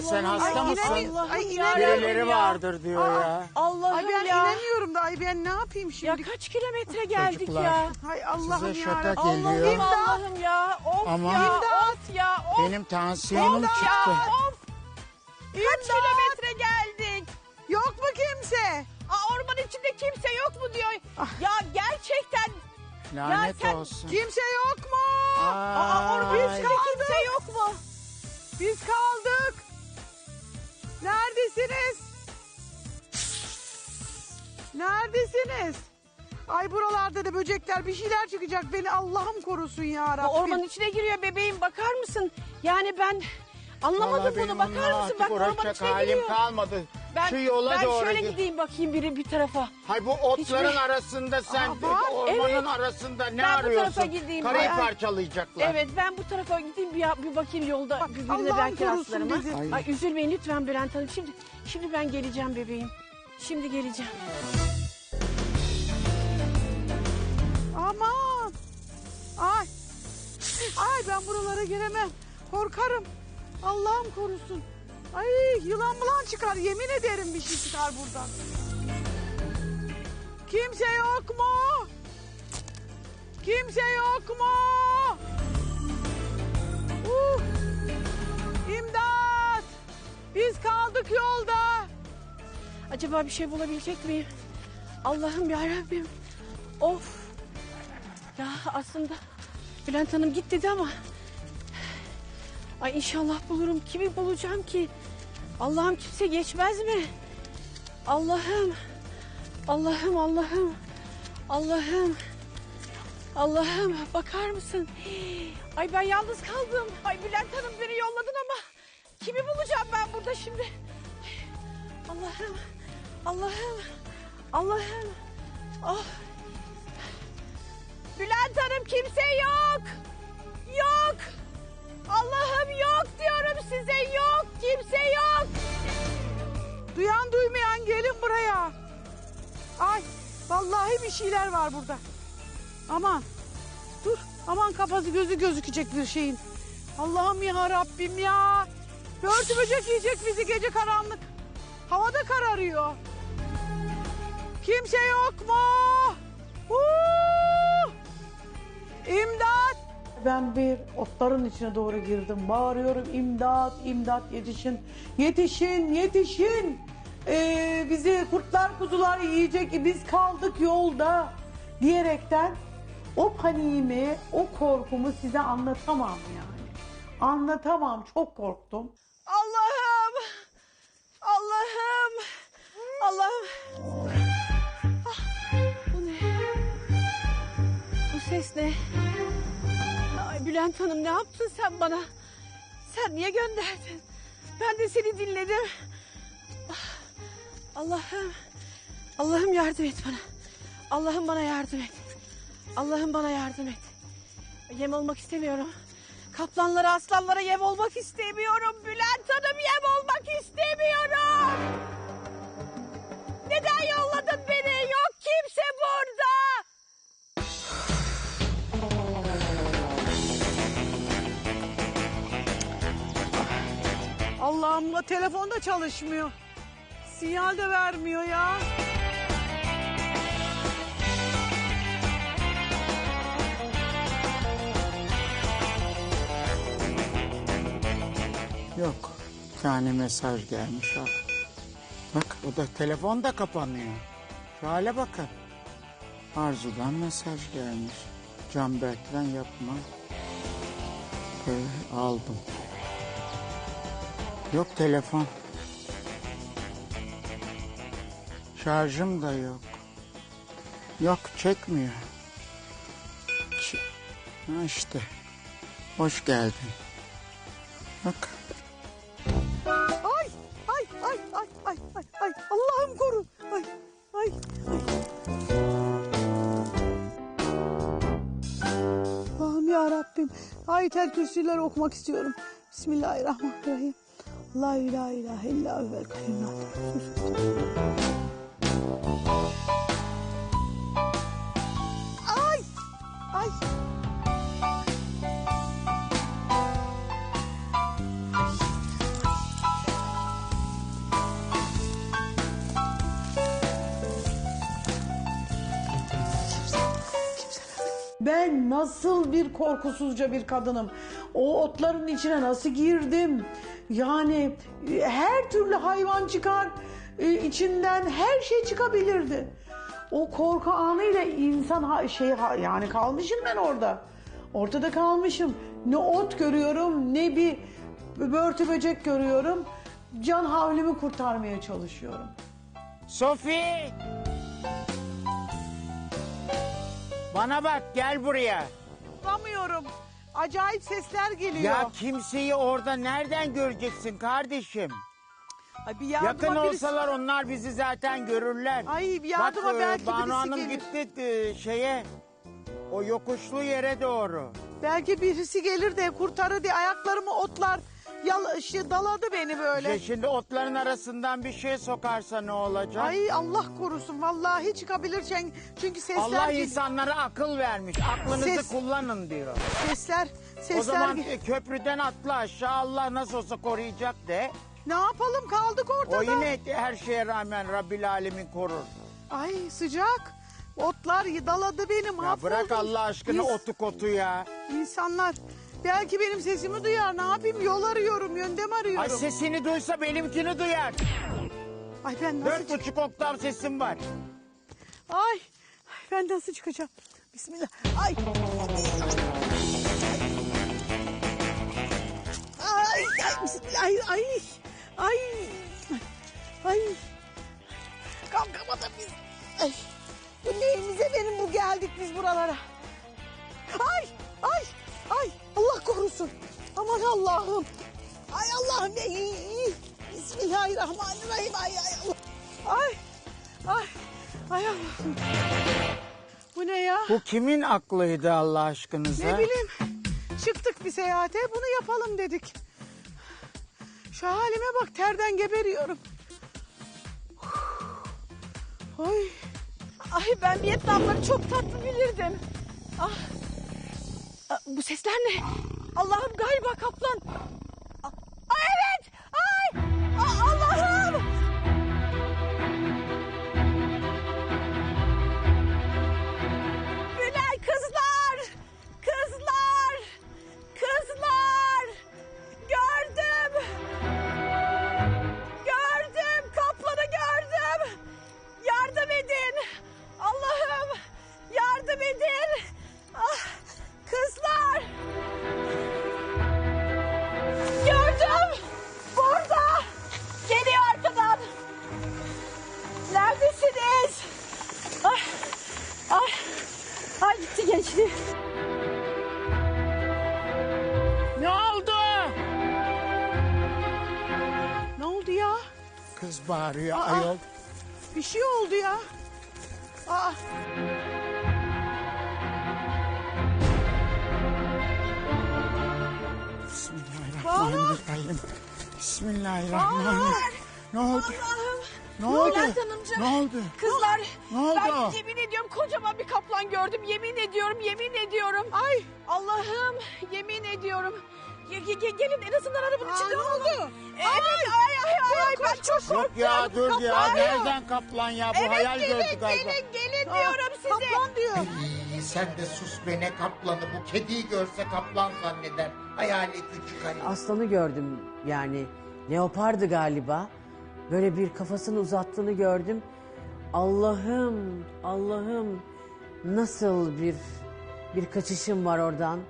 Ya sen hasta Ay, mısın? inanamıyorum. Ay, inanamıyorum Birileri ya. vardır diyor Aa, ya. Allah'ım Ay ben ya. inanıyorum da ay ben ne yapayım Ya şimdi? kaç kilometre geldik Çocuklar. ya. Hay Allah'ım Size ya. şaka geliyor. Allah'ım Allah'ım ya. Of Ama- ya. İmdat. Of ya. Of. Benim tansiyonum ya. çıktı. Of. Kaç kilometre geldik. Yok mu kimse? Aa, orman içinde kimse yok mu diyor. Ah. Ya gerçekten. Lanet sen- olsun. Kimse yok mu? Aa, orman Ay. içinde kimse yok mu? Biz kaldık. Neredesiniz? Ay buralarda da böcekler bir şeyler çıkacak. Beni Allah'ım korusun ya Bu Rabbim. ormanın içine giriyor bebeğim bakar mısın? Yani ben anlamadım Vallahi benim bunu bakar onunla mısın? artık Bak ormanın uğraşacak içine halim giriyor. kalmadı. Ben, Şu yola ben doğru şöyle git. gideyim bakayım biri bir tarafa. Hay bu otların Hiçbir- arasında sen Aa, var. ormanın Evet. arasında ne Ben bu arıyorsun? tarafa gideyim. Karayı Ay- parçalayacaklar. Evet ben bu tarafa gideyim bir, bir bakayım yolda Bak, birbirine Allah'ım belki korusun rastlarım. ha. bizi. Ay. Ay üzülmeyin lütfen Bülent Hanım. Şimdi şimdi ben geleceğim bebeğim. Şimdi geleceğim. Ay. Ay ben buralara gelemem. Korkarım. Allah'ım korusun. Ay yılan bulan çıkar. Yemin ederim bir şey çıkar buradan. Kimse yok mu? Kimse yok mu? Uh. İmdat. Biz kaldık yolda. Acaba bir şey bulabilecek miyim? Allah'ım ya Rabbim. Of. Ya aslında Bülent Hanım git dedi ama Ay inşallah bulurum. Kimi bulacağım ki? Allah'ım kimse geçmez mi? Allah'ım. Allah'ım Allah'ım. Allah'ım. Allah'ım bakar mısın? Ay ben yalnız kaldım. Ay Bülent Hanım beni yolladın ama kimi bulacağım ben burada şimdi? Allah'ım. Allah'ım. Allah'ım. Oh. Bülent Hanım kimse yok. Yok. Allah'ım yok diyorum size yok. Kimse yok. Duyan duymayan gelin buraya. Ay vallahi bir şeyler var burada. Aman dur aman kafası gözü gözükecek bir şeyin. Allah'ım ya Rabbim ya. Börtü böcek yiyecek bizi gece karanlık. Havada kararıyor. Kimse yok mu? İmdat! Ben bir otların içine doğru girdim. Bağırıyorum imdat, imdat yetişin. Yetişin, yetişin. Ee, bizi kurtlar kuzular yiyecek. Biz kaldık yolda diyerekten o paniğimi, o korkumu size anlatamam yani. Anlatamam. Çok korktum. Allah'ım. Bülent Hanım ne yaptın sen bana? Sen niye gönderdin? Ben de seni dinledim. Ah, Allah'ım. Allah'ım yardım et bana. Allah'ım bana yardım et. Allah'ım bana yardım et. Yem olmak istemiyorum. Kaplanlara, aslanlara yem olmak istemiyorum. Bülent Hanım yem olmak istemiyorum. Allah'ım da telefon da çalışmıyor. Sinyal de vermiyor ya. Yok. Bir tane mesaj gelmiş al. Bak o da telefon da kapanıyor. Şu hale bakın. Arzu'dan mesaj gelmiş. Canberk'ten yapma. Ee, aldım. Yok telefon. Şarjım da yok. Yok çekmiyor. Ç- ha işte. Hoş geldin. Bak. Ay, ay, ay, ay, ay, ay, ay. Allah'ım koru. Ay, ay. Allah'ım ya Rabbim. Ayet-el kürsüleri okumak istiyorum. Bismillahirrahmanirrahim. La ilahe illa huvel kayyum Ben nasıl bir korkusuzca bir kadınım. O otların içine nasıl girdim? Yani e, her türlü hayvan çıkar e, içinden her şey çıkabilirdi. O korku anıyla insan ha- şey ha- yani kalmışım ben orada. Ortada kalmışım. Ne ot görüyorum ne bir börtü böcek görüyorum. Can havlimi kurtarmaya çalışıyorum. Sofi! Bana bak gel buraya. Bulamıyorum. Acayip sesler geliyor. Ya kimseyi orada nereden göreceksin kardeşim? Ay bir Yakın yardıma birisi- olsalar onlar bizi zaten görürler. Ay, bir yardıma Bak, e, belki Banu birisi Hanım gelir. gitti e, şeye o yokuşlu yere doğru. Belki birisi gelir de kurtarır diye ayaklarımı otlar yal, şey, daladı beni böyle. İşte şimdi otların arasından bir şey sokarsa ne olacak? Ay Allah korusun vallahi çıkabilir çünkü, çünkü sesler Allah gel- insanlara akıl vermiş. Aklınızı Ses- kullanın diyor. sesler sesler O zaman gel- e, köprüden atla aşağı Allah nasıl olsa koruyacak de. ne yapalım kaldık ortada. O yine her şeye rağmen Rabbil Alemin korur. Ay sıcak. Otlar daladı beni Ya mahvoldum. bırak Allah aşkına İns- otu kotu ya. İnsanlar belki benim sesimi duyar ne yapayım yol arıyorum yöndem arıyorum. Ay sesini duysa benimkini duyar. Ay ben nasıl Dört buçuk oktav sesim var. Ay, ay ben nasıl çıkacağım? Bismillah. Ay. Ay, ay, bismillah. Ay, ay. Ay. Ay. Kalkamadım biz. Ay. Bu neyimize benim bu geldik biz buralara. Aman Allah'ım. Ay Allah'ım. Bismillahirrahmanirrahim. Ay, ay, Allah. Ay, ay, ay Allah'ım. Bu ne ya? Bu kimin aklıydı Allah aşkınıza? Ne bileyim. Çıktık bir seyahate bunu yapalım dedik. Şu halime bak terden geberiyorum. Ay. Ay ben Vietnamları çok tatlı bilirdim. Ah. Ah, Bu sesler ne? Allah'ım galiba kaplan. Bağırıyor ayol. Bir şey oldu ya. Aa. Bismillahirrahmanirrahim. Bismillahirrahmanirrahim. Ne oldu? Allah'ım. Ne oldu? Bülent Hanımcığım. Ne oldu? Kızlar Ne oldu? ben yemin ediyorum kocaman bir kaplan gördüm. Yemin ediyorum yemin ediyorum. Ay Allah'ım yemin ediyorum. Ge- ge- ge- gelin en azından arabanın içinde ne olalım. oldu? Evet ay ay ay, ay ben çok korktum. Yok ya dur ya. Kaplan. Nereden kaplan ya? Bu Evet hayal gelin gördü galiba. gelin gelin Aa, diyorum size. Kaplan diyor. İyi, sen de sus be ne kaplanı bu kediyi görse kaplan zanneder. Hayali küçük hani. Aslanı gördüm yani. Leopardı galiba. Böyle bir kafasını uzattığını gördüm. Allah'ım, Allah'ım nasıl bir bir kaçışım var oradan.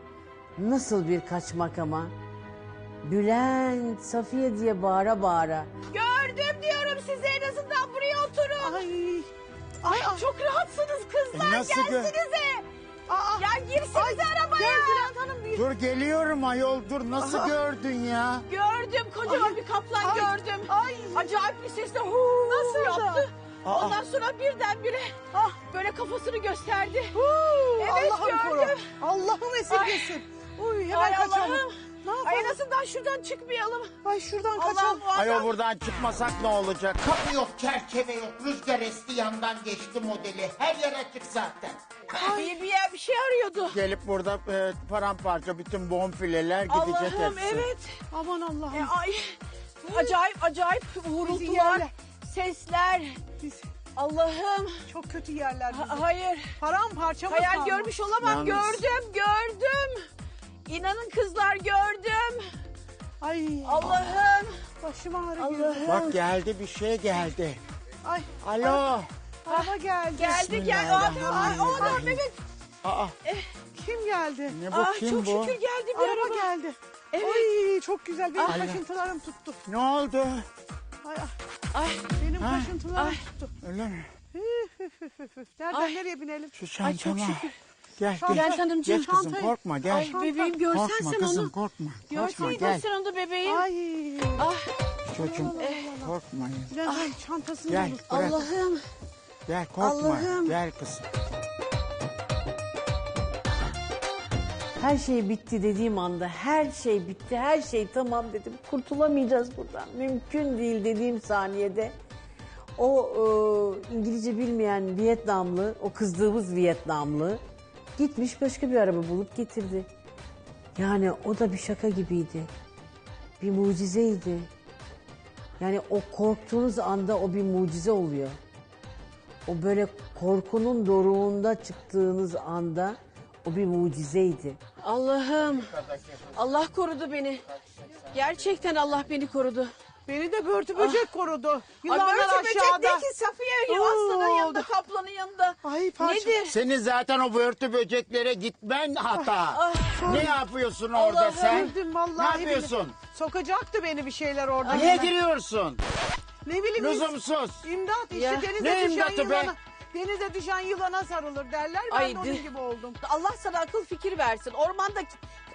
Nasıl bir kaçmak ama. Bülent, Safiye diye bağıra bağıra. Gördüm diyorum size en azından buraya oturun. Ay. Ay, çok rahatsınız kızlar E, nasıl gelsinize. Aa. Ya girsinize arabaya. Gel Bülent Hanım bir. Dur geliyorum ayol dur. Nasıl gördün ya? Gördüm kocaman bir kaplan Ay, gördüm. ay. Acayip bir sesle huu Nasıl yaptı. Aa. Ondan sonra birdenbire Ah. böyle kafasını gösterdi. Huu, Evet, koru. gördüm. Allah'ım esirgesin. Uy hemen Ay kaçalım. Allah'ım. Ne Ay en yapalım? azından şuradan çıkmayalım. Ay şuradan Allah'ım kaçalım. bu Ayol buradan çıkmasak ne olacak? Kapı yok, çerçeve yok, rüzgar esti yandan geçti modeli. Her yer açık zaten. Bir, bir, yer- bir şey arıyordu. Gelip burada e, paramparça bütün bonfileler gidecek Allah'ım hepsi. evet. Aman Allah'ım. E, ay acayip acayip uğultular, yerle. sesler. Biz- Allah'ım. Çok kötü yerler Ha- hayır. Paramparça mı Hayal kaldı? görmüş olamam. Yalnız- Gördüm, gördüm. İnanın kızlar gördüm. Ay Allah'ım. başım ağrıyor. Allah'ım. Bak geldi bir şey geldi. Ay Alo. araba geldi. Geldi gel. Aa, aa, o adam evet. Aa Kim geldi? ne bu Ah, kim çok bu? şükür geldi bir Araba araba. geldi. Evet. Ay çok güzel. Benim kaşıntılarım tuttu. Ne oldu? Ay, ay, Ay, benim Ha? kaşıntılarım Ay. tuttu. Öyle mi? Üf, üf, üf, üf, üf. Nereden Ay. nereye binelim? Şu Ay, çok çantama. şükür. Gel gel. Bülent Hanımcığım, Geç kızım çantayı- korkma gel. ay bebeğim görsen korkma sen kızım onu. korkma. Korkma Görseydin gel. sen onu bebeğim. Ay. Ah, Çocuğum korkmayın. Bülent Hanım çantasını Gel bırak. Allah'ım. Gel korkma. Allah'ım. Gel kızım. Her şey bitti dediğim anda her şey bitti, her şey tamam dedim. Kurtulamayacağız buradan. Mümkün değil dediğim saniyede o e, İngilizce bilmeyen Vietnamlı, o kızdığımız Vietnamlı gitmiş başka bir araba bulup getirdi. Yani o da bir şaka gibiydi. Bir mucizeydi. Yani o korktuğunuz anda o bir mucize oluyor. O böyle korkunun doruğunda çıktığınız anda o bir mucizeydi. Allah'ım. Allah korudu beni. Gerçekten Allah beni korudu. Beni de börtü böcek korudu. Ay Yılanlar börtü böcek aşağıda. değil ki Safiye Oo. aslanın yanında, kaplanın yanında. Ay parça. Nedir? Senin zaten o börtü böceklere gitmen hata. Ah, ne yapıyorsun orada Allah'ım. sen? Öldüm vallahi. Ne yapıyorsun? billahi. Sokacaktı beni bir şeyler orada. Niye giriyorsun? Ne bileyim. Lüzumsuz. İmdat işte Ya. denize Ne düşen imdatı be? yılana. Denize düşen yılana sarılır derler. Ben Ay, de onun di- gibi oldum. Allah sana akıl fikir versin. Ormanda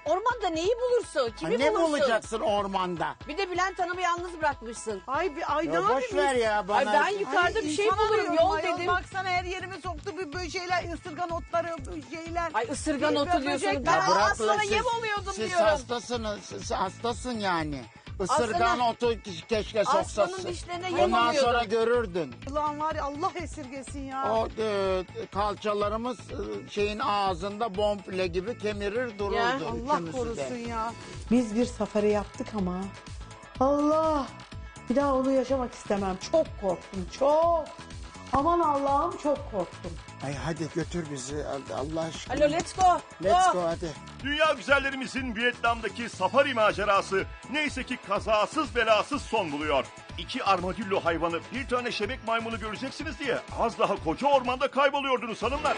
ormanda neyi bulursun? Ha, Kimi ne bulursun? bulacaksın ormanda? Bir de Bülent Hanım'ı yalnız bırakmışsın. Ay bir ay ne Ya boş yapayım? ver ya bana. Ay ben yukarıda bir şey insan bulurum arıyorum yol ayol. dedim. Baksana her yerime soktu bir böyle şeyler ısırgan otları bir şeyler. Ay ısırgan otu diyorsun. Ben Ya bırak aslana lan, yem siz- oluyordum siz diyorum. hastasınız. Siz hastasın yani. Isırgan otu keşke Aslanın soksasın. dişlerine yem Ondan sonra görürdün. Ulan var ya Allah esirgesin ya. O e, kalçalarımız e, şeyin ağzında bonfile gibi kemirir dururdu. Ya, Allah üçümüzü de. korusun ya. Biz bir safari yaptık ama. Allah. Bir daha onu yaşamak istemem. Çok korktum. Çok. Aman Allah'ım çok korktum. Ay hadi götür bizi Allah aşkına. Alo let's go. Let's Go. go hadi. Dünya güzellerimizin Vietnam'daki safari macerası neyse ki kazasız belasız son buluyor. İki armadillo hayvanı bir tane şebek maymunu göreceksiniz diye az daha koca ormanda kayboluyordunuz hanımlar.